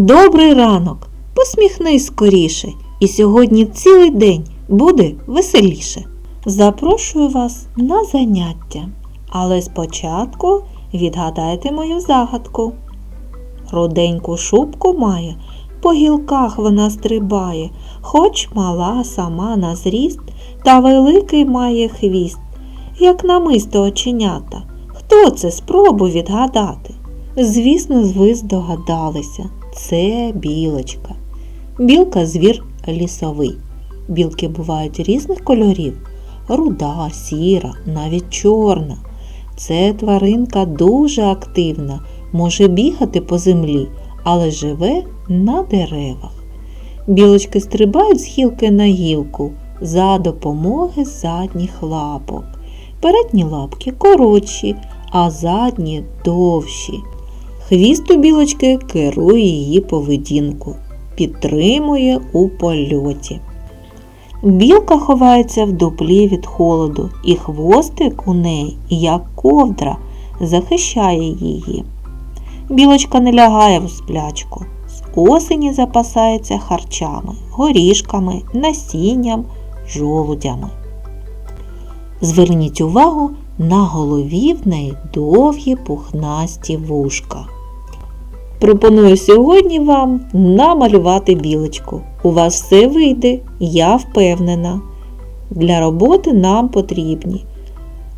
Добрий ранок! Посміхнись скоріше, і сьогодні цілий день буде веселіше. Запрошую вас на заняття, але спочатку відгадайте мою загадку. Руденьку шубку має, по гілках вона стрибає, хоч мала сама на зріст, та великий має хвіст, як намисто оченята. Хто це спробуй відгадати? Звісно, ви здогадалися, це білочка. Білка звір лісовий. Білки бувають різних кольорів: руда, сіра, навіть чорна. Це тваринка дуже активна, може бігати по землі, але живе на деревах. Білочки стрибають з гілки на гілку за допомоги задніх лапок. Передні лапки коротші, а задні довші. Хвіст у білочки керує її поведінку, підтримує у польоті. Білка ховається в дуплі від холоду, і хвостик у неї, як ковдра, захищає її. Білочка не лягає в сплячку. З осені запасається харчами, горішками, насінням, жолудями. Зверніть увагу на голові в неї довгі пухнасті вушка. Пропоную сьогодні вам намалювати білочку. У вас все вийде, я впевнена. Для роботи нам потрібні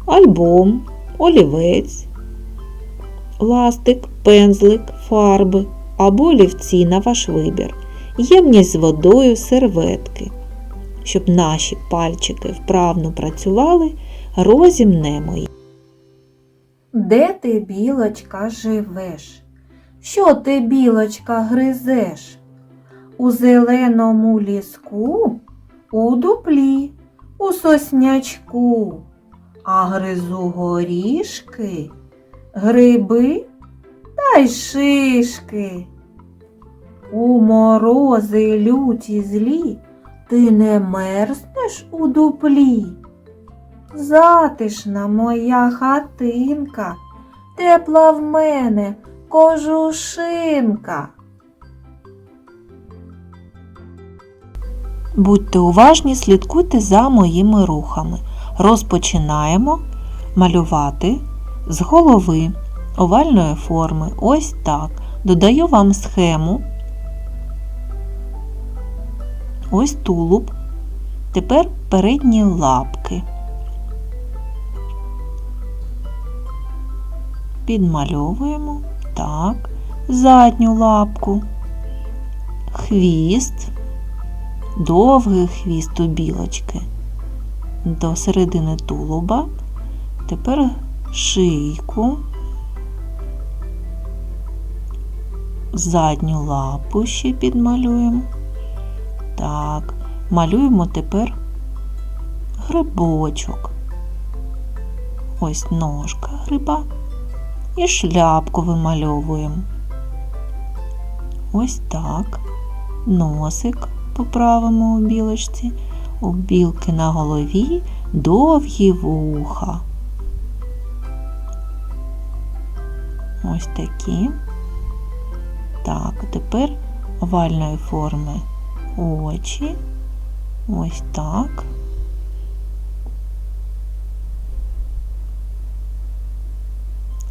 альбом, олівець, ластик, пензлик, фарби або олівці на ваш вибір, ємність з водою, серветки. Щоб наші пальчики вправно працювали, розімнемо їх. Де ти, білочка, живеш? Що ти, білочка, гризеш? У зеленому ліску, у дуплі, у соснячку, а гризу горішки, гриби та й шишки. У морози люті злі ти не мерзнеш у дуплі. Затишна моя хатинка, тепла в мене кожушинка. Будьте уважні, слідкуйте за моїми рухами. Розпочинаємо малювати з голови овальної форми. Ось так. Додаю вам схему. Ось тулуб. Тепер передні лапки. Підмальовуємо. Так. Задню лапку. Хвіст. Довгий хвіст у білочки. До середини тулуба. Тепер шийку. Задню лапу ще підмалюємо. Так, малюємо тепер грибочок. Ось ножка гриба. І шляпку вимальовуємо. Ось так. Носик поправимо у білочці. У білки на голові довгі вуха. Ось такі. Так, тепер овальної форми очі. Ось так.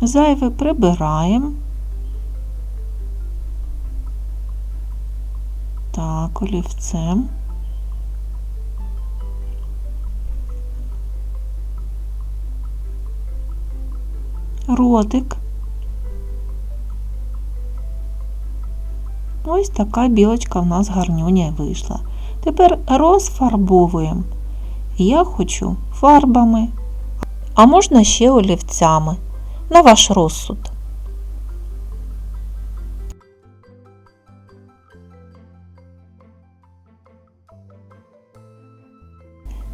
Зайве прибираємо. Так, олівцем. Ротик. Ось така білочка в нас гарнюня вийшла. Тепер розфарбовуємо. Я хочу фарбами, а можна ще олівцями на ваш розсуд.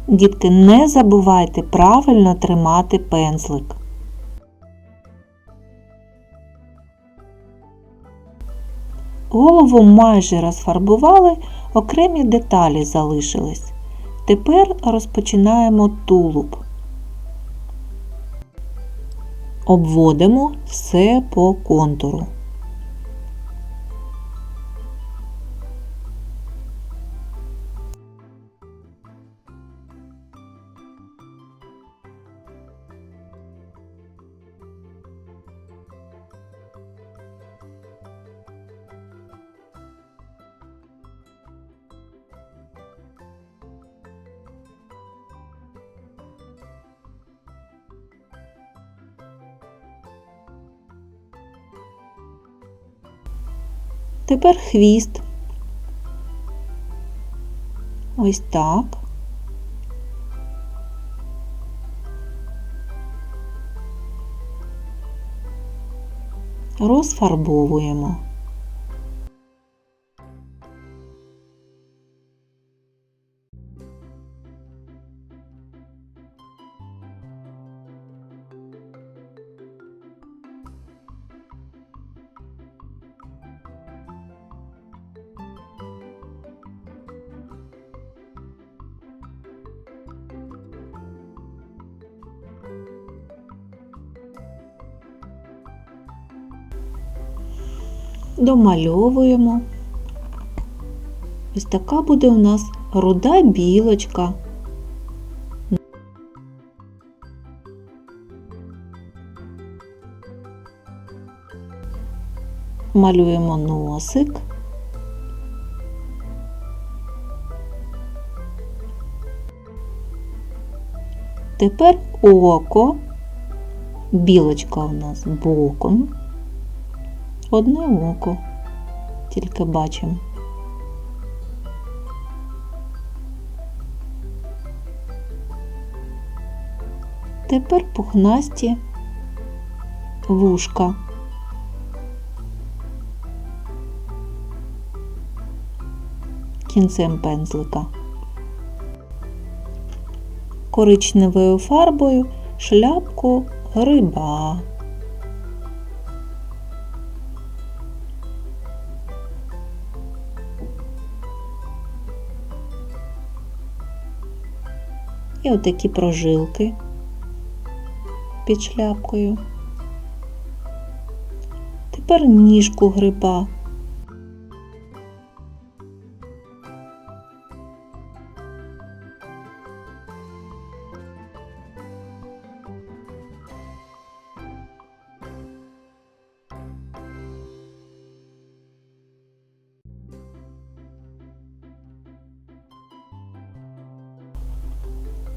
Дітки, не забувайте правильно тримати пензлик. Голову майже розфарбували, окремі деталі залишились. Тепер розпочинаємо тулуб. Обводимо все по контуру. Тепер хвіст. Ось так. Розфарбовуємо. Домальовуємо. Ось така буде у нас руда білочка. Малюємо носик. Тепер око. Білочка у нас боком одне око, тільки бачимо. Тепер пухнасті вушка. Кінцем пензлика. Коричневою фарбою шляпку гриба. І отакі прожилки під шляпкою. Тепер ніжку гриба.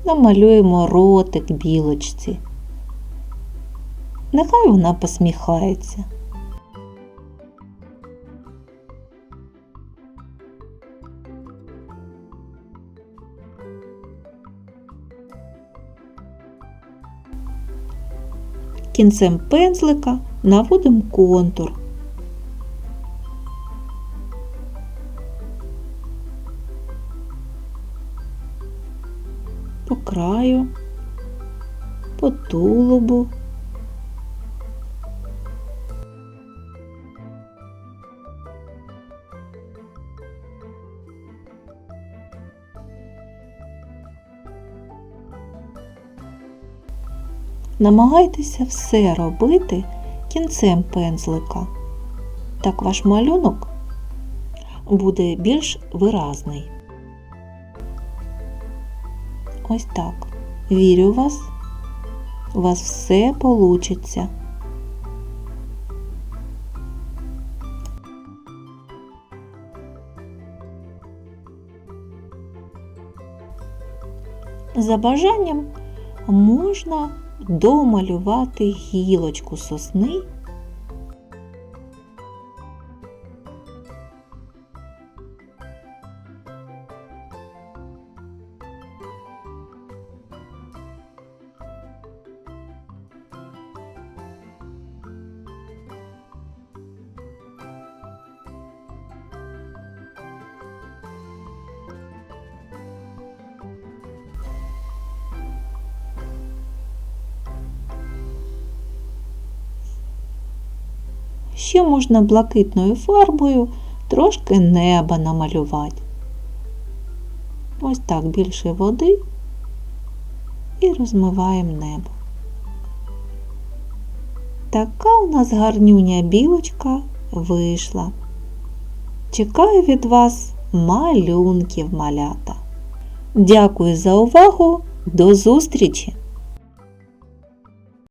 Намалюємо ротик білочці. Нехай вона посміхається. Кінцем пензлика наводимо контур. Краю, по тулубу. Намагайтеся все робити кінцем пензлика. Так ваш малюнок буде більш виразний. Ось так. Вірю в вас. У вас все получиться. За бажанням можна домалювати гілочку сосни Ще можна блакитною фарбою трошки неба намалювати. Ось так більше води і розмиваємо небо. Така у нас гарнюня білочка вийшла. Чекаю від вас малюнків малята. Дякую за увагу. До зустрічі!